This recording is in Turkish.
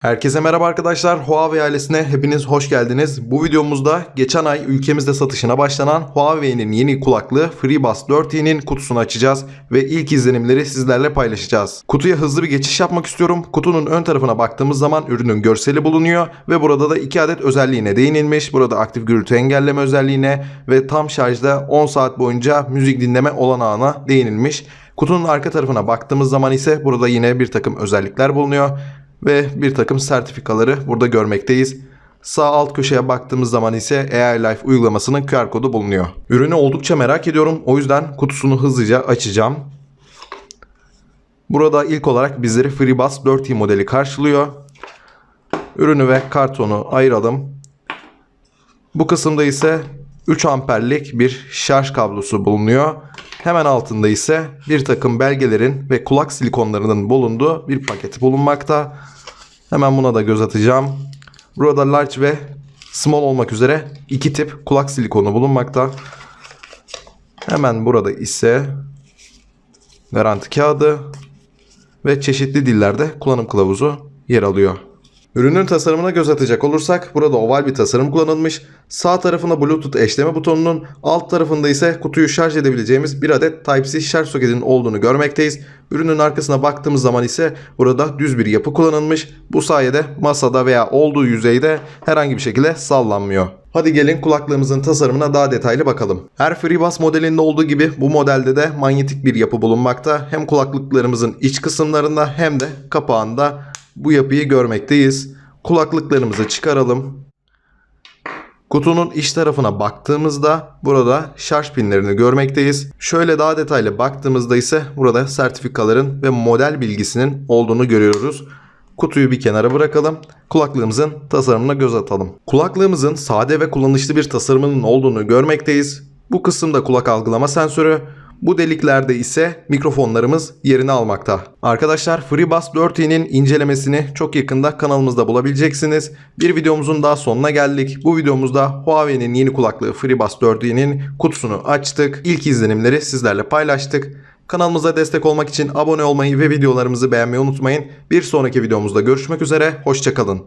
Herkese merhaba arkadaşlar. Huawei ailesine hepiniz hoş geldiniz. Bu videomuzda geçen ay ülkemizde satışına başlanan Huawei'nin yeni kulaklığı FreeBuds 4i'nin kutusunu açacağız ve ilk izlenimleri sizlerle paylaşacağız. Kutuya hızlı bir geçiş yapmak istiyorum. Kutunun ön tarafına baktığımız zaman ürünün görseli bulunuyor ve burada da 2 adet özelliğine değinilmiş. Burada aktif gürültü engelleme özelliğine ve tam şarjda 10 saat boyunca müzik dinleme olanağına değinilmiş. Kutunun arka tarafına baktığımız zaman ise burada yine bir takım özellikler bulunuyor ve bir takım sertifikaları burada görmekteyiz. Sağ alt köşeye baktığımız zaman ise AI Life uygulamasının QR kodu bulunuyor. Ürünü oldukça merak ediyorum. O yüzden kutusunu hızlıca açacağım. Burada ilk olarak bizleri FreeBuds 4i modeli karşılıyor. Ürünü ve kartonu ayıralım. Bu kısımda ise 3 amperlik bir şarj kablosu bulunuyor. Hemen altında ise bir takım belgelerin ve kulak silikonlarının bulunduğu bir paket bulunmakta. Hemen buna da göz atacağım. Burada large ve small olmak üzere iki tip kulak silikonu bulunmakta. Hemen burada ise garanti kağıdı ve çeşitli dillerde kullanım kılavuzu yer alıyor. Ürünün tasarımına göz atacak olursak burada oval bir tasarım kullanılmış. Sağ tarafında Bluetooth eşleme butonunun, alt tarafında ise kutuyu şarj edebileceğimiz bir adet Type-C şarj soketinin olduğunu görmekteyiz. Ürünün arkasına baktığımız zaman ise burada düz bir yapı kullanılmış. Bu sayede masada veya olduğu yüzeyde herhangi bir şekilde sallanmıyor. Hadi gelin kulaklığımızın tasarımına daha detaylı bakalım. Her FreeBuds modelinde olduğu gibi bu modelde de manyetik bir yapı bulunmakta. Hem kulaklıklarımızın iç kısımlarında hem de kapağında bu yapıyı görmekteyiz. Kulaklıklarımızı çıkaralım. Kutunun iç tarafına baktığımızda burada şarj pinlerini görmekteyiz. Şöyle daha detaylı baktığımızda ise burada sertifikaların ve model bilgisinin olduğunu görüyoruz. Kutuyu bir kenara bırakalım. Kulaklığımızın tasarımına göz atalım. Kulaklığımızın sade ve kullanışlı bir tasarımının olduğunu görmekteyiz. Bu kısımda kulak algılama sensörü, bu deliklerde ise mikrofonlarımız yerini almakta. Arkadaşlar FreeBuds 4i'nin incelemesini çok yakında kanalımızda bulabileceksiniz. Bir videomuzun daha sonuna geldik. Bu videomuzda Huawei'nin yeni kulaklığı FreeBuds 4i'nin kutusunu açtık. İlk izlenimleri sizlerle paylaştık. Kanalımıza destek olmak için abone olmayı ve videolarımızı beğenmeyi unutmayın. Bir sonraki videomuzda görüşmek üzere. Hoşçakalın.